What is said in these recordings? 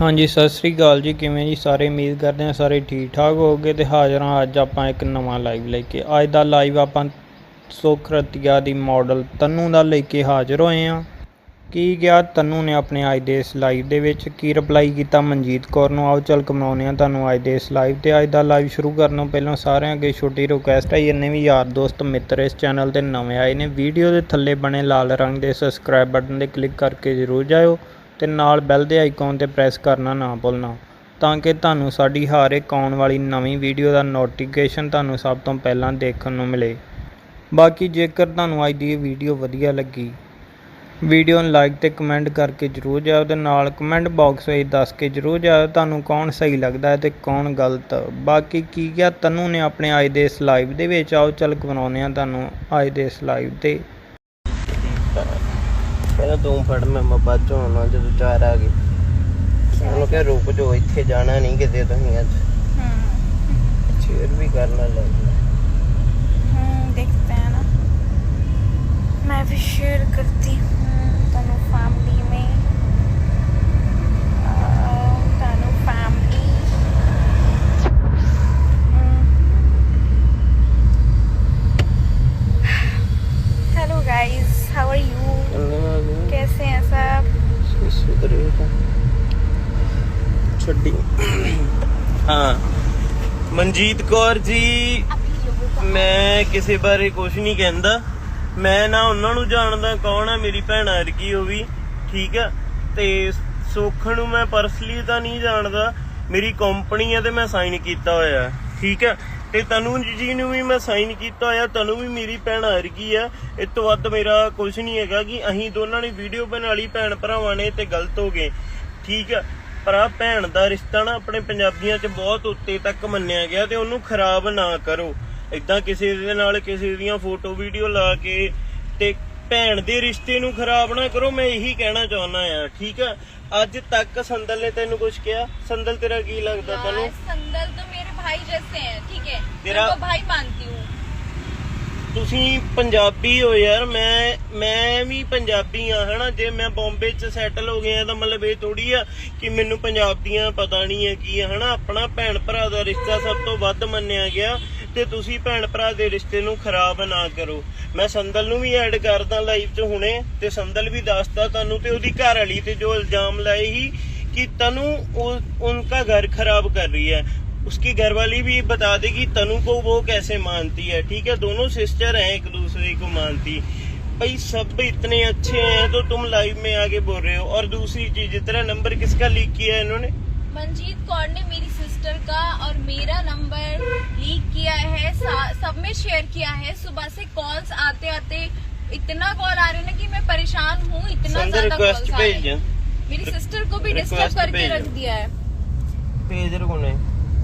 ਹਾਂਜੀ, ਸਤਿ ਸ੍ਰੀ ਅਕਾਲ ਜੀ। ਕਿਵੇਂ ਜੀ? ਸਾਰੇ ਉਮੀਦ ਕਰਦੇ ਹਾਂ ਸਾਰੇ ਠੀਕ ਠਾਕ ਹੋਗੇ ਤੇ ਹਾਜ਼ਰ ਹਾਂ ਅੱਜ ਆਪਾਂ ਇੱਕ ਨਵਾਂ ਲਾਈਵ ਲੈ ਕੇ। ਅੱਜ ਦਾ ਲਾਈਵ ਆਪਾਂ ਸੁਖ ਰਤੀਆ ਦੀ ਮਾਡਲ ਤਨੂ ਦਾ ਲੈ ਕੇ ਹਾਜ਼ਰ ਹੋਏ ਹਾਂ। ਕੀ ਗਿਆ ਤਨੂ ਨੇ ਆਪਣੇ ਅੱਜ ਦੇ ਇਸ ਲਾਈਵ ਦੇ ਵਿੱਚ। ਕੀ ਰਿਪਲਾਈ ਕੀਤਾ? ਮਨਜੀਤ ਕੌਰ ਨੂੰ ਆਓ, ਚੱਲ ਕਮਾਉਨੇ ਆ ਤੁਹਾਨੂੰ ਅੱਜ ਦੇ ਇਸ ਲਾਈਵ ਤੇ। ਅੱਜ ਦਾ ਲਾਈਵ ਸ਼ੁਰੂ ਕਰਨ ਤੋਂ ਪਹਿਲਾਂ ਸਾਰਿਆਂ ਅੱਗੇ ਛੋਟੀ ਰਿਕੁਐਸਟ ਹੈ। ਜਿੰਨੇ ਵੀ ਯਾਰ ਦੋਸਤ, ਮਿੱਤਰ ਇਸ ਚੈਨਲ ਤੇ ਨਵੇਂ ਆਏ ਨੇ ਵੀਡੀਓ ਦੇ ਥੱਲੇ ਬਣੇ ਲਾਲ ਰੰਗ ਦੇ ਸਬਸਕ੍ਰਾਈਬ ਬਟਨ ਤੇ ਕਲਿੱਕ ਕਰਕੇ ਜ਼ਰੂਰ ਜਾਇਓ। ਤੇ ਨਾਲ ਬੈਲ ਦੇ ਆਈਕਨ ਤੇ ਪ੍ਰੈਸ ਕਰਨਾ ਨਾ ਭੁੱਲਣਾ, ਤਾਂ ਕਿ ਤੁਹਾਨੂੰ ਸਾਡੀ ਹਰ ਇੱਕ ਆਉਣ ਵਾਲੀ ਨਵੀਂ ਵੀਡੀਓ ਦਾ ਨੋਟੀਫਿਕੇਸ਼ਨ ਤੁਹਾਨੂੰ ਸਭ ਤੋਂ ਪਹਿਲਾਂ ਦੇਖਣ ਨੂੰ ਮਿਲੇ। ਬਾਕੀ ਜੇਕਰ ਤੁਹਾਨੂੰ ਅੱਜ ਦੀ ਇਹ ਵੀਡੀਓ ਵਧੀਆ ਲੱਗੀ, ਵੀਡੀਓ ਨੂੰ ਲਾਈਕ ਤੇ ਕਮੈਂਟ ਕਰਕੇ ਜਰੂਰ ਜਾਓ ਤੇ ਨਾਲ ਕਮੈਂਟ ਬਾਕਸ ਵਿੱਚ ਦੱਸ ਕੇ ਜਰੂਰ ਜਾਓ ਤੁਹਾਨੂੰ ਕੌਣ ਸਹੀ ਲੱਗਦਾ ਹੈ ਤੇ ਕੌਣ ਗਲਤ। ਬਾਕੀ ਕੀ ਗਿਆ ਤਨੂ ਨੇ ਆਪਣੇ ਅੱਜ ਦੇ ਇਸ ਲਾਈਵ ਦੇ ਵਿੱਚ? ਆਓ ਚੱਲ ਬਣਾਉਂਦੇ ਆ ਤੁਹਾਨੂੰ ਅੱਜ ਦੇ ਇਸ ਲਾਈਵ ਤੇ। ਕਹਿੰਦਾ ਤੂੰ ਫੜ ਮੈਂ ਬਾਅਦ ਚੋਂ ਆਉਣਾ ਜਦੋਂ ਚਾਰ ਆ ਗਈ ਉਹਨੂੰ ਕਿਹਾ ਰੁਕ ਜੋ ਇੱਥੇ ਜਾਣਾ ਨਹੀਂ ਕਿਤੇ ਤੁਸੀਂ ਅੱਜ। ਹਾਂ। ਚੇਰ ਵੀ ਕਰਨਾ ਲੱਗਦਾ ਹੂੰ ਦੇਖਦੇ ਆ ਨਾ। ਮੈਂ ਵੀ ਸ਼ੇਅਰ ਕਰਦੀ ਹਾਂ। ਮਨਜੀਤ ਕੌਰ ਜੀ, ਮੈਂ ਕਿਸੇ ਬਾਰੇ ਕੁਝ ਨਹੀਂ ਕਹਿੰਦਾ। ਮੈਂ ਨਾ ਉਹਨਾਂ ਨੂੰ ਜਾਣਦਾ ਕੌਣ ਆ, ਮੇਰੀ ਭੈਣ ਅਰਗੀ ਉਹ ਵੀ, ਠੀਕ ਆ? ਤੇ ਸੁੱਖ ਨੂੰ ਮੈਂ ਪਰਸਨਲੀ ਤਾਂ ਨਹੀਂ ਜਾਣਦਾ। ਮੇਰੀ ਕੰਪਨੀ ਆ ਤੇ ਮੈਂ ਸਾਈਨ ਕੀਤਾ ਹੋਇਆ। ਠੀਕ ਆ? ਤੇ ਤਨੂ ਜੀ ਨੂੰ ਵੀ ਮੈਂ ਸਾਈਨ ਕੀਤਾ ਹੋਇਆ। ਤਨੂ ਵੀ ਮੇਰੀ ਭੈਣ ਅਰਗੀ ਆ। ਇਸ ਤੋਂ ਵੱਧ ਮੇਰਾ ਕੁਝ ਨਹੀਂ ਹੈਗਾ ਕਿ ਅਸੀਂ ਦੋਨਾਂ ਨੇ ਵੀਡੀਓ ਬਣਾ ਲਈ, ਭੈਣ ਭਰਾਵਾਂ ਨੇ ਤੇ ਗਲਤ ਹੋ ਗਏ। ਠੀਕ ਆ? ਪਰ ਭੈਣ ਦਾ ਰਿਸ਼ਤਾ ਨਾ ਆਪਣੇ ਪੰਜਾਬੀਆਂ 'ਚ ਬਹੁਤ ਉੱਤੇ ਤੱਕ ਮੰਨਿਆ ਗਿਆ ਤੇ ਉਹਨੂੰ ਖਰਾਬ ਨਾ ਕਰੋ। ਇਦਾਂ ਕਿਸੇ ਦੇ ਨਾਲ ਕਿਸੇ ਦੀਆਂ ਫੋਟੋ ਵੀਡੀਓ ਲਾ ਕੇ ਤੇ ਭੈਣ ਦੇ ਰਿਸ਼ਤੇ ਨੂੰ ਖਰਾਬ ਨਾ ਕਰੋ ਮੈਂ ਇਹੀ ਕਹਿਣਾ ਚਾਹੁੰਦਾ ਆ ਠੀਕ ਆ? ਅੱਜ ਤੱਕ ਸੰਦਲ ਨੇ ਤੈਨੂੰ ਕੁਝ ਕਿਹਾ? ਸੰਦਲ ਤੇਰਾ ਕੀ ਲੱਗਦਾ ਤੈਨੂੰ? ਸੰਦਲ ਤਾਂ ਮੇਰੇ ਭਾਈ ਜੈਸੇ ਹੈ ਠੀਕ ਹੈ? ਤੇਰਾ ਭਾਈ ਮੰਨਦੀ ਹੂੰ। ਤੁਸੀਂ ਪੰਜਾਬੀ ਹੋ ਯਾਰ ਮੈਂ ਮੈਂ ਵੀ ਪੰਜਾਬੀ ਆ ਹਨਾ ਜੇ ਮੈਂ ਬੰਬੇ ਚ ਸੈਟਲ ਹੋ ਗਿਆ ਤਾਂ ਮਤਲਬ ਇਹ ਥੋੜੀ ਆ ਕਿ ਮੈਨੂੰ ਪੰਜਾਬ ਦੀਆਂ ਪਤਾ ਨਹੀਂ ਹੈ ਕੀ ਆ ਹਨਾ ਆਪਣਾ ਭੈਣ ਭਰਾ ਦਾ ਰਿਸ਼ਤਾ ਸਭ ਤੋਂ ਵੱਧ ਮੰਨਿਆ ਗਿਆ ਤੇ ਤੁਸੀਂ ਭੈਣ ਭਰਾ ਦੇ ਰਿਸ਼ਤੇ ਨੂੰ ਖਰਾਬ ਨਾ ਕਰੋ ਮੈਂ ਸੰਦਲ ਨੂੰ ਵੀ ਐਡ ਕਰਦਾ ਲਾਈਵ 'ਚ ਹੁਣੇ ਤੇ ਸੰਦਲ ਵੀ ਦੱਸਦਾ ਤੁਹਾਨੂੰ ਤੇ ਉਹਦੀ ਘਰ ਵਾਲੀ ਤੇ ਜੋ ਇਲਜ਼ਾਮ ਲਾਏ ਹੀ कि तनु उ- उनका घर खराब कर रही है उसकी घरवाली भी बता देगी तनु को वो कैसे मानती है ठीक है दोनों सिस्टर हैं एक दूसरे को मानती भाई सब इतने अच्छे हैं तो तुम लाइव में आगे बोल रहे हो। और दूसरी चीज़ इतना नंबर किसका लीक किया है इन्होंने? मंजीत कौर ने मेरी सिस्टर का और मेरा नंबर लीक किया है सब में शेयर किया है। सुबह से कॉल्स आते आते इतना कॉल आ रहे हैं ना कि मैं परेशान हूँ इतना ज़्यादा कॉल्स आ रहे मेरी सिस्टर को भी डिस्टर्ब करके रख दिया है। भेज है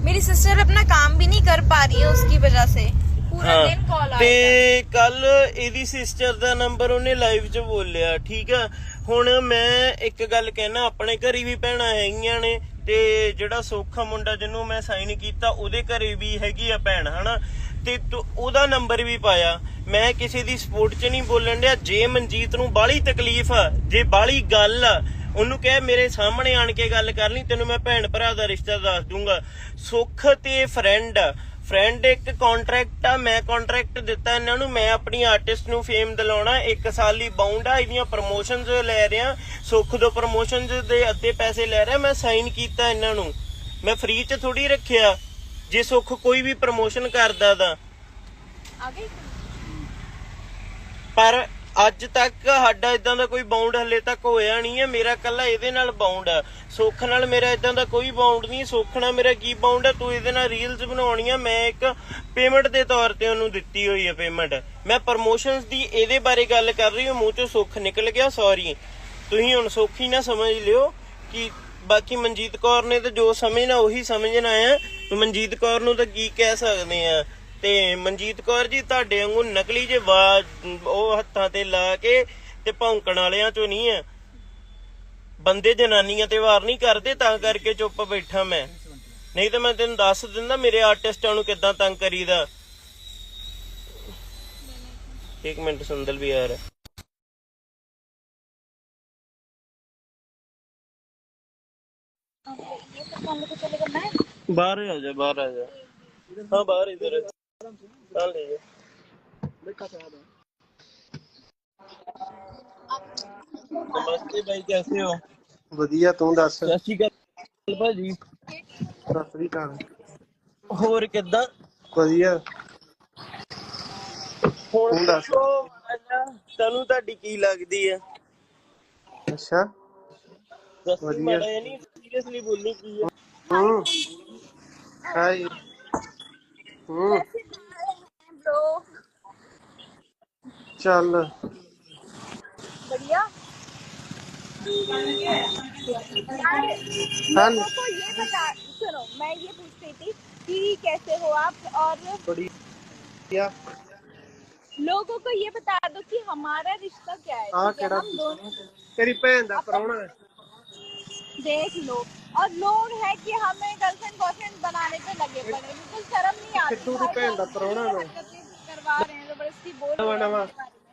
मेरी सिस्टर अपना काम भी नहीं कर पा रही है उसकी वजह से। ਪੂਰਾ ਦਿਨ ਕਾਲ ਆਇਆ। ਤੇ ਕੱਲ ਇਹਦੀ ਸਿਸਟਰ ਦਾ ਨੰਬਰ ਉਹਨੇ ਲਾਈਵ 'ਚ ਬੋਲਿਆ ਠੀਕ ਆ? ਹੁਣ ਮੈਂ ਇੱਕ ਗੱਲ ਕਹਿਣਾ ਆਪਣੇ ਘਰੀ ਵੀ ਭੈਣਾਂ ਹੈਗੀਆਂ ਨੇ ਤੇ ਜਿਹੜਾ ਸੋਖਾ ਮੁੰਡਾ ਜਿਹਨੂੰ ਮੈਂ ਸਾਈਨ ਕੀਤਾ ਉਹਦੇ ਘਰੇ ਵੀ ਹੈਗੀ ਆ ਭੈਣ ਹਨਾ? ਤੇ ਉਹਦਾ ਨੰਬਰ ਵੀ ਪਾਇਆ। ਮੈਂ ਕਿਸੇ ਦੀ ਸਪੋਰਟ 'ਚ ਨਹੀਂ ਬੋਲਣ ਡਿਆ ਜੇ ਮਨਜੀਤ ਨੂੰ ਬਾਲੀ ਤਕਲੀਫ ਆ ਜੇ ਬਾਲੀ ਗੱਲ ਆ ਉਹਨੂੰ ਕਹਿ ਮੇਰੇ ਸਾਹਮਣੇ ਆਣ ਕੇ ਗੱਲ ਕਰ ਲਈ ਤੈਨੂੰ ਮੈਂ ਭੈਣ ਭਰਾ ਦਾ ਰਿਸ਼ਤਾ ਦੱਸ ਦੂੰਗਾ। ਸੁੱਖ ਤੇ ਫਰੈਂਡ ਫਰੈਂਡ ਇੱਕ ਕੰਟਰੈਕਟ ਆ ਮੈਂ ਕੰਟਰੈਕਟ ਦਿੱਤਾ ਇਹਨਾਂ ਨੂੰ ਮੈਂ ਆਪਣੀ ਆਰਟਿਸਟ ਨੂੰ ਫੇਮ ਦਿਲਾਉਣਾ ਇੱਕ ਸਾਲ ਲਈ ਬਾਉਂਡ ਆ ਇਹਦੀਆਂ ਪ੍ਰਮੋਸ਼ਨਸ ਲੈ ਰਿਹਾ ਸੁੱਖ ਦੋ ਪ੍ਰਮੋਸ਼ਨਸ ਦੇ ਅੱਧੇ ਪੈਸੇ ਲੈ ਰਿਹਾ ਮੈਂ ਸਾਈਨ ਕੀਤਾ ਇਹਨਾਂ ਨੂੰ। ਮੈਂ ਫ੍ਰੀ ਚ ਥੋੜੀ ਰੱਖਿਆ ਜੇ ਸੁੱਖ ਕੋਈ ਵੀ ਪ੍ਰਮੋਸ਼ਨ ਕਰਦਾ ਤਾਂ। ਪਰ ਅੱਜ ਤੱਕ ਸਾਡਾ ਇਦਾਂ ਦਾ ਕੋਈ ਬਾਉਂਡ ਹਲੇ ਤੱਕ ਹੋਇਆ ਨਹੀਂ ਹੈ। ਮੇਰਾ ਕੱਲਾ ਇਹਦੇ ਨਾਲ ਬਾਉਂਡ ਆ। ਸੁੱਖ ਨਾਲ ਮੇਰਾ ਇਦਾਂ ਦਾ ਕੋਈ ਬਾਉਂਡ ਨਹੀਂ। ਸੁੱਖ ਨਾਲ ਮੇਰਾ ਕੀ ਬਾਉਂਡ ਆ? ਤੂੰ ਇਹਦੇ ਨਾਲ ਰੀਲਸ ਬਣਾਉਣੀਆਂ ਮੈਂ ਇੱਕ ਪੇਮੈਂਟ ਦੇ ਤੌਰ ਤੇ ਉਹਨੂੰ ਦਿੱਤੀ ਹੋਈ ਹੈ ਪੇਮੈਂਟ ਮੈਂ ਪ੍ਰਮੋਸ਼ਨਸ ਦੀ ਇਹਦੇ ਬਾਰੇ ਗੱਲ ਕਰ ਰਹੀ ਹਾਂ। ਮੂੰਹ ਚੋਂ ਸੁੱਖ ਨਿਕਲ ਗਿਆ ਸੌਰੀ ਤੁਸੀਂ ਹੁਣ ਸੁੱਖ ਨਾ ਸਮਝ ਲਿਓ ਕਿ ਬਾਕੀ ਮਨਜੀਤ ਕੌਰ ਨੇ ਤਾਂ ਜੋ ਸਮਝਣਾ, ਉਹੀ ਸਮਝਣਾ ਆ ਮਨਜੀਤ ਕੌਰ ਨੂੰ ਤਾਂ ਕੀ ਕਹਿ ਸਕਦੇ ਆ? ਤੇ ਮਨਜੀਤ ਕੌਰ ਜੀ ਤੁਹਾਡੇ ਵਾਂਗੂ ਨਕਲੀ ਜੇ ਉਹ ਹੱਥਾਂ ਤੇ ਲਾ ਕੇ ਤੇ ਭੌਂਕਣ ਵਾਲਿਆਂ ਚੋਂ ਨਹੀਂ ਆ। ਬੰਦੇ ਜਨਾਨੀਆਂ ਤੇ ਵਾਰ ਨਹੀਂ ਕਰਦੇ ਤਾਂ ਕਰਕੇ ਚੁੱਪ ਬੈਠਾ ਮੈਂ। ਨਹੀਂ ਤਾਂ ਮੈਂ ਤੈਨੂੰ ਦੱਸ ਦਿੰਦਾ ਮੇਰੇ ਆਰਟਿਸਟਾਂ ਨੂੰ ਕਿੱਦਾਂ ਤੰਗ ਕਰੀਦਾ। ਇੱਕ ਮਿੰਟ ਸੰਦਲ ਵੀ ਯਾਰ ਬਾਹਰ ਆ ਜਾ ਬਾਹਰ ਆ ਜਾ। ਹਾਂ ਬਾਹਰ ਇਧਰ आ जा बाहर आ जा हाँ बाहर इधर है हाँ ले जा नमस्ते भाई कैसे हो ਵਧੀਆ ਤੂੰ ਦੱਸ ਸਤਿ ਸ਼੍ਰੀ ਅਕਾਲ ਭਾਜੀ ਸਤਿ ਸ੍ਰੀ ਅਕਾਲ ਹੋਰ ਕਿੱਦਾਂ ਵਧੀਆ ਹੁਣ ਤੂੰ ਦੱਸ। ਦੱਸੋ ਮਾੜਾ ਤੈਨੂੰ ਤੁਹਾਡੀ ਕੀ ਲੱਗਦੀ ਆ ਅੱਛਾ ਦੱਸੀ ਵਧੀਆ। ਮਾੜਾ ਜਿਹਾ ਨਹੀਂ ਸੀਰੀਅਸਲੀ ਬੋਲਣੀ ਕੀ ਆ ਹੂੰ ਹਾਈ ਹੂੰ ब्रो चल। बढ़िया। हाँ। मैं तो ये बता सुनो मैं ये पूछ रही थी कि कैसे हो आप और बढ़िया। लोगों को ये बता दो कि हमारा रिश्ता क्या है हाँ, हम दोनों तेरी भैन का प्राहुणा देख लो। और लोग है कि हमें गर्लफ्रेंड बॉयफ्रेंड बनाने पे लगे पड़े बिल्कुल शर्म नहीं आती किट्टू की भैन दा प्राहुणा ये मैं। हरकतें करवा रहे हैं जबरदस्ती बोल नवा, रहे हैं नवा। हमारे बारे में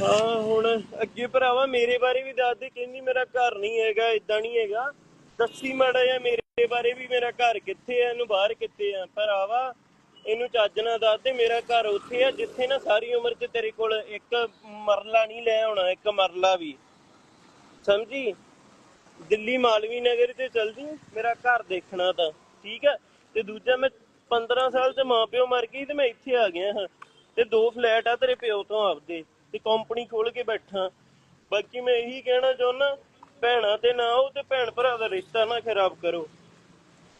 ਹਾਂ ਹੁਣ ਅੱਗੇ ਭਰਾਵਾ ਮੇਰੇ ਬਾਰੇ ਵੀ ਦੱਸ ਦੇ ਕਹਿੰਦੀ ਮੇਰਾ ਘਰ ਨਹੀਂ ਹੈਗਾ ਇਦਾਂ ਨਹੀਂ ਹੈਗਾ ਦੱਸੀ ਮਾੜਾ ਜਿਹਾ ਮੇਰੇ ਬਾਰੇ ਵੀ ਮੇਰਾ ਘਰ ਕਿੱਥੇ ਆ ਇਹਨੂੰ ਬਾਹਰ ਕਿੱਥੇ ਆ ਭਰਾਵਾ ਇਹਨੂੰ ਚੱਜ ਨਾਲ ਦੱਸ ਦੇ ਮੇਰਾ ਘਰ ਉੱਥੇ ਆ ਜਿੱਥੇ ਨਾ ਸਾਰੀ ਉਮਰ 'ਚ ਤੇਰੇ ਕੋਲ ਇੱਕ ਮਰਲਾ ਨਹੀਂ ਲੈ ਆਉਣਾ ਇੱਕ ਮਰਲਾ ਵੀ ਸਮਝੀ? ਦਿੱਲੀ ਮਾਲਵੀ ਨਗਰ ਤੇ ਚਲ ਮੇਰਾ ਘਰ ਦੇਖਣਾ ਤਾਂ, ਠੀਕ ਹੈ ਤੇ ਦੂਜਾ ਮੈਂ 15 ਸਾਲ ਤੇ ਮਾਪਿਓ ਮਰ ਗਈ ਤੇ ਮੈਂ ਇੱਥੇ ਆ ਗਿਆ ਹਾਂ। ਤੇ ਦੋ ਫਲੈਟ ਆ ਤੇਰੇ ਪਿਓ ਤੋਂ ਆਪਦੇ, ਤੇ ਕੰਪਨੀ ਖੋਲ ਕੇ ਬੈਠਾ। ਬਾਕੀ ਮੈਂ ਇਹੀ ਕਹਿਣਾ ਚਾਹੁੰਦਾ ਭੈਣਾ ਤੇ ਨਾ ਉਹ ਤੇ ਭੈਣ ਭਰਾ ਦਾ ਰਿਸ਼ਤਾ ਨਾ ਖਰਾਬ ਕਰੋ।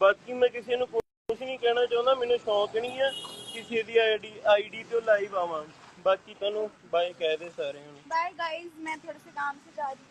ਬਾਕੀ ਮੈਂ ਕਿਸੇ ਨੂੰ ਕੁਝ ਨਹੀਂ ਕਹਿਣਾ ਚਾਹੁੰਦਾ, ਮੈਨੂੰ ਸ਼ੌਕ ਨਹੀਂ ਆ ਕਿਸੇ ਦੀ ਆਈਡੀ ਆਈਡੀ ਤੇ ਲਾਈਵ ਆਵਾਂ। ਬਾਕੀ ਤੁਹਾਨੂੰ ਬਾਏ ਕਹਿ ਦੇ ਸਾਰਿਆਂ ਨੂੰ। ਬਾਏ ਗਾਇਜ਼ ਮੈਂ ਥੋੜੇ ਸੇ ਕੰਮ ਸੇ ਜਾ ਰਹੀ